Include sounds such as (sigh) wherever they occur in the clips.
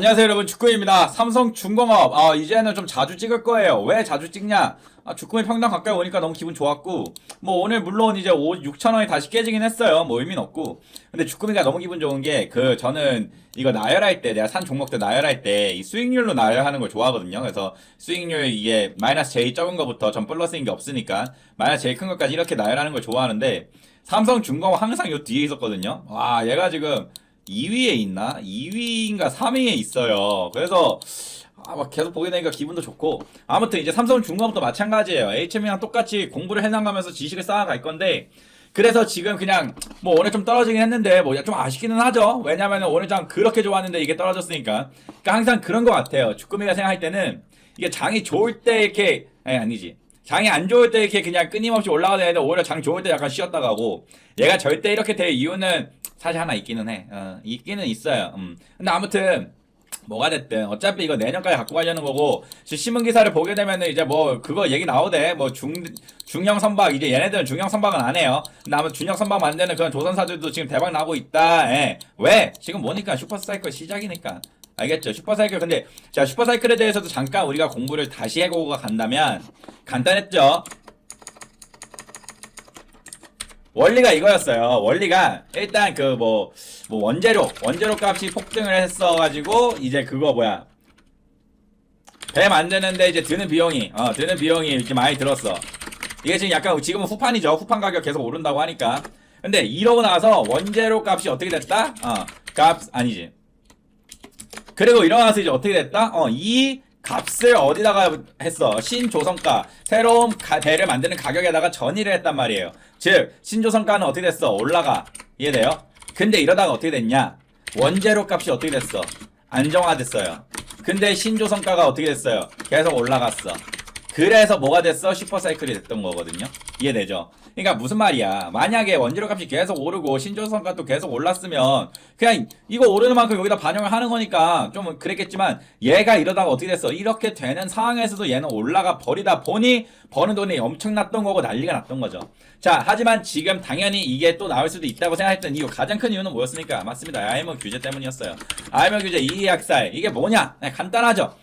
안녕하세요 여러분. 축구입니다. 삼성 중공업. 아, 이제는 좀 자주 찍을 거예요. 왜 자주 찍냐? 아, 주꾸미 평당 가까이 오니까 너무 기분 좋았고 뭐 오늘 물론 이제 5, 6천원이 다시 깨지긴 했어요. 뭐 의미는 없고. 근데 주꾸미가 너무 기분 좋은 게 그 저는 이거 나열할 때 내가 산 종목들 나열할 때 이 수익률로 나열하는 걸 좋아하거든요. 그래서 수익률 이게 마이너스 제일 적은 거부터 전 플러스인 게 없으니까 마이너스 제일 큰 것까지 이렇게 나열하는 걸 좋아하는데 삼성 중공업 항상 요 뒤에 있었거든요. 와 얘가 지금 2위에 있나? 2위인가 3위에 있어요. 그래서 아, 막 계속 보게 되니까 기분도 좋고 아무튼 이제 삼성 중공업도 마찬가지예요. HM이랑 똑같이 공부를 해나가면서 지식을 쌓아갈 건데 그래서 지금 그냥 뭐 오늘 좀 떨어지긴 했는데 뭐 좀 아쉽기는 하죠. 왜냐면 오늘 장 그렇게 좋았는데 이게 떨어졌으니까. 그러니까 항상 그런 것 같아요. 주꾸미가 생각할 때는 이게 장이 좋을 때 이렇게 아니 아니지. 장이 안 좋을 때 이렇게 그냥 끊임없이 올라가야 되는데 오히려 장 좋을 때 약간 쉬었다 가고 얘가 절대 이렇게 될 이유는 사실 하나 있기는 해. 어, 있기는 있어요. 음. 근데 아무튼 뭐가 됐든 어차피 이거 내년까지 갖고 가려는 거고 신문 기사를 보게 되면은 이제 뭐 그거 얘기 나오대 뭐 중 중형 선박 이제 얘네들은 중형 선박은 안 해요. 근데 아마 중형 선박 만드는 그런 조선사들도 지금 대박 나고 있다. 예. 왜? 지금 뭐니까 슈퍼사이클 시작이니까. 알겠죠? 슈퍼사이클 근데 자 슈퍼사이클에 대해서도 잠깐 우리가 공부를 다시 해보고 간다면 간단했죠. 원리가 이거였어요. 원리가 일단 그 뭐뭐 원재료 원재료 값이 폭등을 했어가지고 이제 그거 뭐야 배 만드는데 이제 드는 비용이 어 드는 비용이 이제 많이 들었어. 이게 지금 약간 지금은 후판이죠. 후판 가격 계속 오른다고 하니까. 근데 이러고 나서 원재료 값이 어떻게 됐다? 어 값 아니지. 그리고 일어나서 이제 어떻게 됐다? 어, 이 값을 어디다가 했어? 신조선가. 새로운 가, 배를 만드는 가격에다가 전이를 했단 말이에요. 즉, 신조선가는 어떻게 됐어? 올라가. 이해돼요? 근데 이러다가 어떻게 됐냐? 원재료 값이 어떻게 됐어? 안정화됐어요. 근데 신조선가가 어떻게 됐어요? 계속 올라갔어. 그래서 뭐가 됐어? 슈퍼사이클이 됐던 거거든요. 이해되죠? 그러니까 무슨 말이야? 만약에 원재료 값이 계속 오르고 신조선가도 계속 올랐으면 그냥 이거 오르는 만큼 여기다 반영을 하는 거니까 좀 그랬겠지만 얘가 이러다가 어떻게 됐어? 이렇게 되는 상황에서도 얘는 올라가 버리다 보니 버는 돈이 엄청났던 거고 난리가 났던 거죠. 자, 하지만 지금 당연히 이게 또 나올 수도 있다고 생각했던 이유 가장 큰 이유는 뭐였습니까? 맞습니다. IMO 규제 때문이었어요. IMO 규제 이의학살 이게 뭐냐? 네, 간단하죠.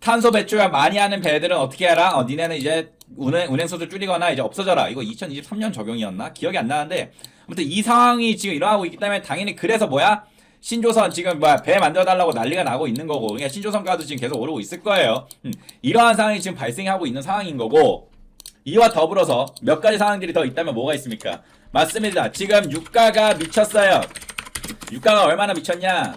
탄소 배출을 많이 하는 배들은 어떻게 해라? 어, 니네는 이제 운행, 운행수를 줄이거나 이제 없어져라. 이거 2023년 적용이었나? 기억이 안 나는데. 아무튼 이 상황이 지금 일어나고 있기 때문에 당연히 그래서 뭐야? 신조선 지금 뭐야 배 만들어 달라고 난리가 나고 있는 거고 그러니까 신조선가도 지금 계속 오르고 있을 거예요. 음, 이러한 상황이 지금 발생하고 있는 상황인 거고 이와 더불어서 몇 가지 상황들이 더 있다면 뭐가 있습니까? 맞습니다. 지금 유가가 미쳤어요. 유가가 얼마나 미쳤냐?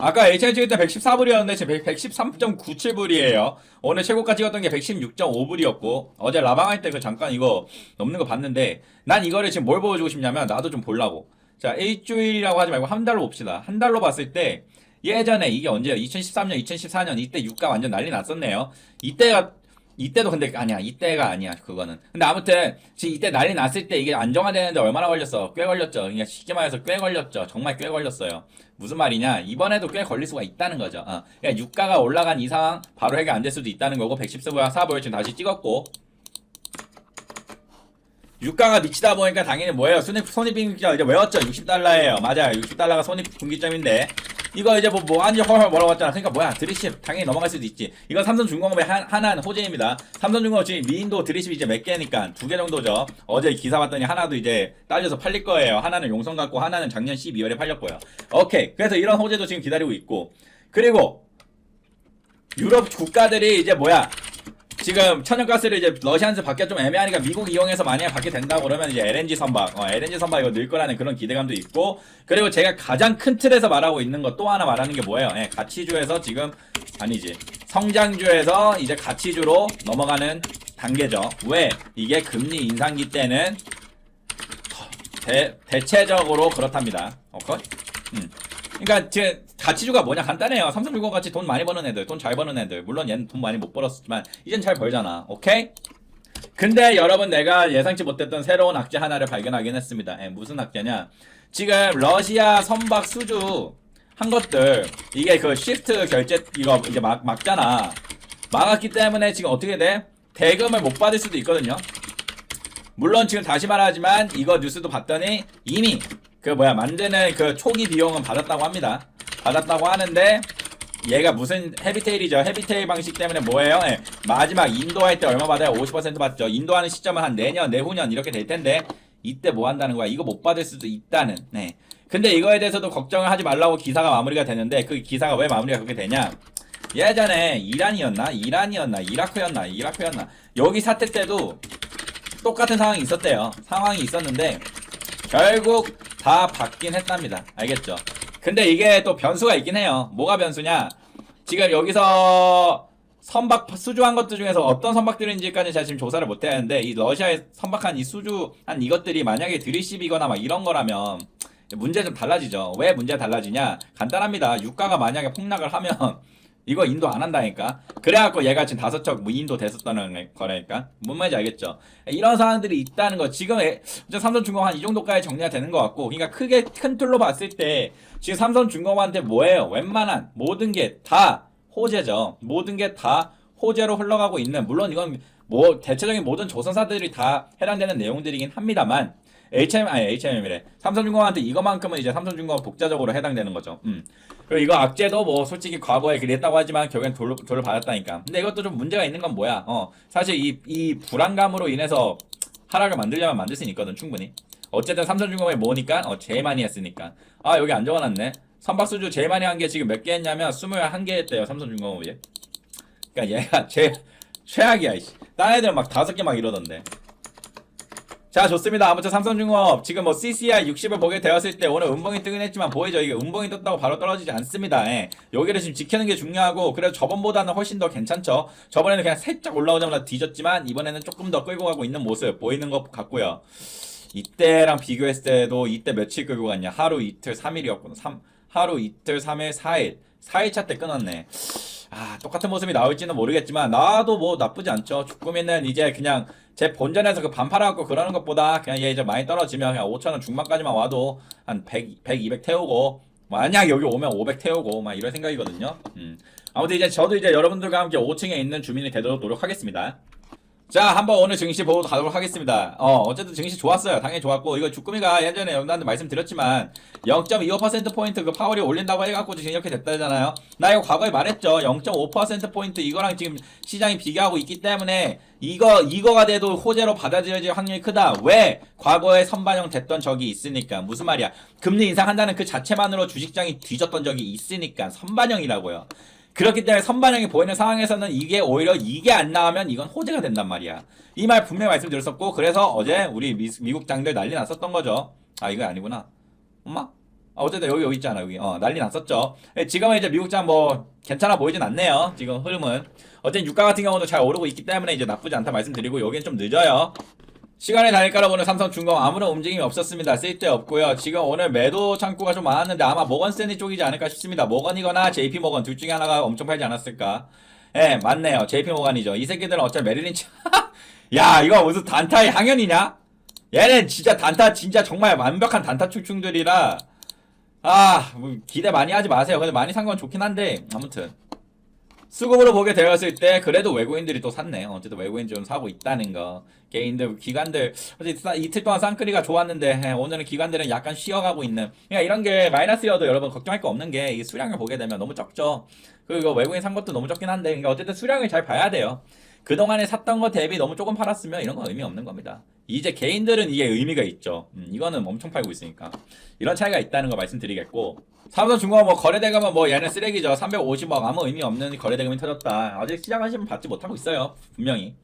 아까 찍을 때 114불이었는데 지금 113.97불이에요. 오늘 최고가 찍었던 게 116.5불이었고 어제 라방 할 때 그 잠깐 이거 넘는 거 봤는데 난 이거를 지금 뭘 보여주고 싶냐면 나도 좀 보려고. 자 일주일이라고 하지 말고 한 달로 봅시다. 한 달로 봤을 때 예전에 이게 언제요? 2013년, 2014년 이때 유가 완전 난리 났었네요. 이때가 이때도 근데 아니야 이때가 아니야 그거는 근데 아무튼 지금 이때 난리 났을 때 이게 안정화되는데 얼마나 걸렸어 꽤 걸렸죠 그러니까 쉽게 말해서 꽤 걸렸죠 정말 꽤 걸렸어요 무슨 말이냐 이번에도 꽤 걸릴 수가 있다는 거죠 어. 그러니까 유가가 올라간 이상 바로 해결 안 될 수도 있다는 거고 114불 4불 지금 다시 찍었고 유가가 미치다 보니까 당연히 뭐예요? 손익, 손익분기점 이제 외웠죠? 60달러예요. 맞아요. 60달러가 손익분기점인데. 이거 이제 뭐, 뭐, 한지 헐헐 뭐라고 했잖아. 그러니까 뭐야, 드리십. 당연히 넘어갈 수도 있지. 이건 삼성중공업의 한, 하나는 호재입니다. 삼성중공업 지금 미인도 드리십이 이제 몇 개니까 두 개 정도죠. 어제 기사 봤더니 하나도 이제 딸려서 팔릴 거예요. 하나는 용성 갖고 하나는 작년 12월에 팔렸고요. 오케이. 그래서 이런 호재도 지금 기다리고 있고. 그리고 유럽 국가들이 이제 뭐야, 지금 천연가스를 이제 러시아한테 받기가 좀 애매하니까 미국 이용해서 만약에 받게 된다고 그러면 이제 LNG 선박, 어, LNG 선박 이거 늘 거라는 그런 기대감도 있고 그리고 제가 가장 큰 틀에서 말하고 있는 거또 하나 말하는 게 뭐예요? 예, 가치주에서 지금 아니지 성장주에서 이제 가치주로 넘어가는 단계죠. 왜? 이게 금리 인상기 때는 대, 대체적으로 그렇답니다. 오케이? 음. 그러니까 제 가치주가 뭐냐 간단해요. 삼성물건 같이 돈 많이 버는 애들, 돈 잘 버는 애들. 물론 얘는 돈 많이 못 벌었지만 이젠 잘 벌잖아. 오케이? 근데 여러분 내가 예상치 못했던 새로운 악재 하나를 발견하긴 했습니다. 예, 무슨 악재냐? 지금 러시아 선박 수주 한 것들 이게 그 시프트 결제 이거 이제 막 막잖아. 막았기 때문에 지금 어떻게 돼? 대금을 못 받을 수도 있거든요. 물론 지금 다시 말하지만 이거 뉴스도 봤더니 이미 그 뭐야 만드는 그 초기 비용은 받았다고 합니다. 받았다고 하는데 얘가 무슨 헤비테일이죠. 헤비테일 방식 때문에 뭐예요? 예, 마지막 인도할 때 얼마 받아요? 50% 받죠. 인도하는 시점은 한 내년, 내후년 이렇게 될 텐데 이때 뭐 한다는 거야? 이거 못 받을 수도 있다는. 네. 근데 이거에 대해서도 걱정을 하지 말라고 기사가 마무리가 되는데 그 기사가 왜 마무리가 그렇게 되냐? 예전에 이란이었나? 이란이었나? 이라크였나? 이라크였나? 여기 사태 때도 똑같은 상황이 있었대요. 상황이 있었는데 결국 다 받긴 했답니다. 알겠죠? 근데 이게 또 변수가 있긴 해요. 뭐가 변수냐? 지금 여기서 선박 수주한 것들 중에서 어떤 선박들인지까지 제가 지금 조사를 못 했는데 이 러시아에 선박한 이 수주한 이것들이 만약에 드리십이거나 막 이런 거라면 문제 좀 달라지죠. 왜 문제가 달라지냐? 간단합니다. 유가가 만약에 폭락을 하면 이거 인도 안 한다니까. 그래갖고 얘가 지금 다섯 척뭐 인도 됐었다는 거라니까. 뭔 말인지 알겠죠? 이런 상황들이 있다는 거. 지금 에- 이제 삼성중공 한 이 정도까지 정리가 되는 것 같고. 그러니까 크게 큰 틀로 봤을 때 지금 삼성중공한테 뭐예요? 웬만한 모든 게 다 호재죠. 모든 게 다 호재로 흘러가고 있는. 물론 이건 뭐 대체적인 모든 조선사들이 다 해당되는 내용들이긴 합니다만. HM 아니 HM이래. 삼성중공한테 이거만큼은 이제 삼성중공 독자적으로 해당되는 거죠. 음. 그리고 이거 악재도 뭐 솔직히 과거에 그랬다고 하지만 결국엔 돌로, 돌을 받았다니까. 근데 이것도 좀 문제가 있는 건 뭐야? 어, 사실 이, 이 불안감으로 인해서 하락을 만들려면 만들 수는 있거든, 충분히. 어쨌든 삼성중공에 뭐니까? 어, 제일 많이 했으니까. 아, 여기 안 적어놨네. 선박수주 제일 많이 한 게 지금 몇 개 했냐면 21개 했대요, 삼성중공업이. 그니까 얘가 (laughs) 제일 최악이야, 이씨. 딴 애들은 막 다섯 개 막 이러던데. 자 좋습니다. 아무튼 삼성중공업 지금 뭐 CCR 60을 보게 되었을 때 오늘 음봉이 뜨긴 했지만 보이죠? 이게 음봉이 떴다고 바로 떨어지지 않습니다. 예. 여기를 지금 지키는 게 중요하고 그래도 저번보다는 훨씬 더 괜찮죠? 저번에는 그냥 살짝 올라오자마자 뒤졌지만 이번에는 조금 더 끌고 가고 있는 모습 보이는 것 같고요. 이때랑 비교했을 때도 이때 며칠 끌고 갔냐? 하루 이틀 3일이었구나. 3, 하루 이틀 3일 4일. 4일차 때 끊었네. 아 똑같은 모습이 나올지는 모르겠지만 나도 뭐 나쁘지 않죠. 주꾸미는 이제 그냥 제 본전에서 그 반팔하고 그러는 것보다 그냥 얘 이제 많이 떨어지면 그냥 5천원 중반까지만 와도 한 100, 100, 200 태우고 만약 여기 오면 500 태우고 막 이런 생각이거든요 음. 아무튼 이제 저도 이제 여러분들과 함께 5층에 있는 주민이 되도록 노력하겠습니다 자, 한번 오늘 증시 보고 가도록 하겠습니다. 어, 어쨌든 증시 좋았어요. 당연히 좋았고, 이거 주꾸미가 예전에 여러분한테 말씀드렸지만, 0.25%포인트 그 파월이 올린다고 해갖고 지금 이렇게 됐다잖아요. 나 이거 과거에 말했죠. 0.5%포인트 이거랑 지금 시장이 비교하고 있기 때문에, 이거, 이거가 돼도 호재로 받아들여질 확률이 크다. 왜? 과거에 선반영 됐던 적이 있으니까. 무슨 말이야. 금리 인상한다는 그 자체만으로 주식장이 뒤졌던 적이 있으니까. 선반영이라고요. 그렇기 때문에 선반영이 보이는 상황에서는 이게 오히려 이게 안 나오면 이건 호재가 된단 말이야. 이 말 분명히 말씀드렸었고 그래서 어제 우리 미, 미국 장들 난리 났었던 거죠. 아 이거 아니구나. 엄마? 아, 어쨌든 여기 여기 있잖아 여기 어 난리 났었죠. 예, 지금은 이제 미국 장 뭐 괜찮아 보이진 않네요. 지금 흐름은 어쨌든 유가 같은 경우도 잘 오르고 있기 때문에 이제 나쁘지 않다 말씀드리고 여기는 좀 늦어요. 시간의 단일가로 보는 삼성중공 아무런 움직임이 없었습니다. 쓸데 없고요. 지금 오늘 매도 창구가 좀 많았는데 아마 모건스탠리 쪽이지 않을까 싶습니다. 모건이거나 JP 모건 둘 중에 하나가 엄청 팔지 않았을까. 예, 맞네요. JP 모건이죠. 이 새끼들은 어차피 메릴린치. (laughs) 야, 이거 무슨 단타의 향연이냐? 얘는 진짜 단타 진짜 정말 완벽한 단타 출충들이라 아, 뭐 기대 많이 하지 마세요. 근데 많이 산 건 좋긴 한데 아무튼 수급으로 보게 되었을 때 그래도 외국인들이 또 샀네. 어쨌든 외국인 좀 사고 있다는 거. 개인들, 기관들 싸- 이틀 동안 쌍끌이가 좋았는데 에, 오늘은 기관들은 약간 쉬어가고 있는. 그러니까 이런 게 마이너스여도 여러분 걱정할 거 없는 게 이 수량을 보게 되면 너무 적죠. 그리고 외국인 산 것도 너무 적긴 한데 그러니까 어쨌든 수량을 잘 봐야 돼요. 그동안에 샀던 거 대비 너무 조금 팔았으면 이런 건 의미 없는 겁니다. 이제 개인들은 이게 의미가 있죠. 음, 이거는 엄청 팔고 있으니까. 이런 차이가 있다는 거 말씀드리겠고. 삼성 중공업 뭐 거래대금은 뭐 얘는 쓰레기죠. 350억 아무 의미 없는 거래대금이 터졌다. 아직 시장 관심 받지 못하고 있어요. 분명히.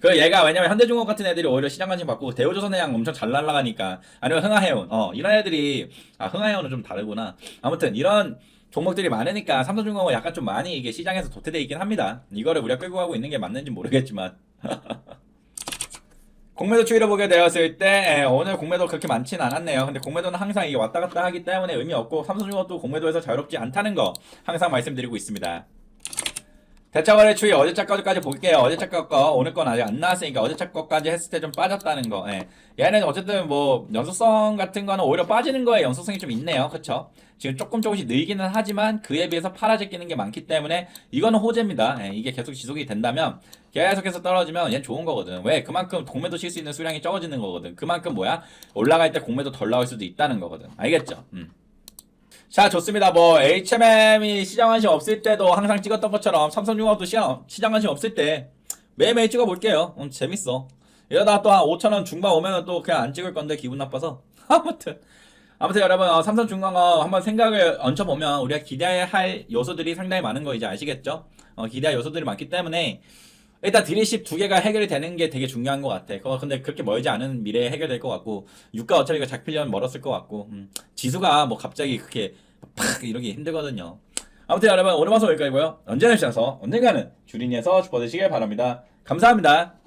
그 얘가 왜냐면 현대중공업 같은 애들이 오히려 시장 관심 받고 대우조선해양 엄청 잘 날라가니까 아니면 흥하해운 어 이런 애들이 아 흥하해운은 좀 다르구나. 아무튼 이런 종목들이 많으니까 삼성중공업 약간 좀 많이 이게 시장에서 도태돼 있긴 합니다. 이거를 우리가 끌고 가고 있는 게 맞는지 모르겠지만 (laughs) 공매도 추이를 보게 되었을 때 에, 오늘 공매도 그렇게 많지는 않았네요. 근데 공매도는 항상 이게 왔다 갔다 하기 때문에 의미 없고 삼성중공업도 공매도에서 자유롭지 않다는 거 항상 말씀드리고 있습니다. 대차거래 추이 어제자 거까지 볼게요. 어제자 거 오늘 건 아직 안 나왔으니까 어제자 거까지 했을 때 좀 빠졌다는 거. 예. 얘는 어쨌든 뭐 연속성 같은 거는 오히려 빠지는 거에 연속성이 좀 있네요. 그쵸? 지금 조금 조금씩 늘기는 하지만 그에 비해서 팔아제 끼는 게 많기 때문에 이거는 호재입니다. 예, 이게 계속 지속이 된다면 계속해서 떨어지면 얘는 좋은 거거든. 왜? 그만큼 공매도 칠 수 있는 수량이 적어지는 거거든. 그만큼 뭐야? 올라갈 때 공매도 덜 나올 수도 있다는 거거든. 알겠죠? 음. 자 좋습니다. 뭐 HMM이 시장 관심 없을 때도 항상 찍었던 것처럼 삼성중공업도 시장 시장 관심 없을 때 매일매일 찍어볼게요. 음, 재밌어. 이러다가 또한 5천 원 중반 오면은 또 그냥 안 찍을 건데 기분 나빠서 (laughs) 아무튼 아무튼 여러분 어, 삼성중공업 한번 생각을 얹혀보면 우리가 기대할 요소들이 상당히 많은 거 이제 아시겠죠? 어, 기대할 요소들이 많기 때문에 일단 드리십 두 개가 해결이 되는 게 되게 중요한 것 같아. 그거 근데 그렇게 멀지 않은 미래에 해결될 것 같고 유가 어차피 잡히려면 멀었을 것 같고 음, 지수가 뭐 갑자기 그렇게 팍 이러기 힘들거든요. 아무튼 여러분 오늘 방송 여기까지고요. 언제나 주셔서 언젠가는 주린이에서 주워 드시길 바랍니다. 감사합니다.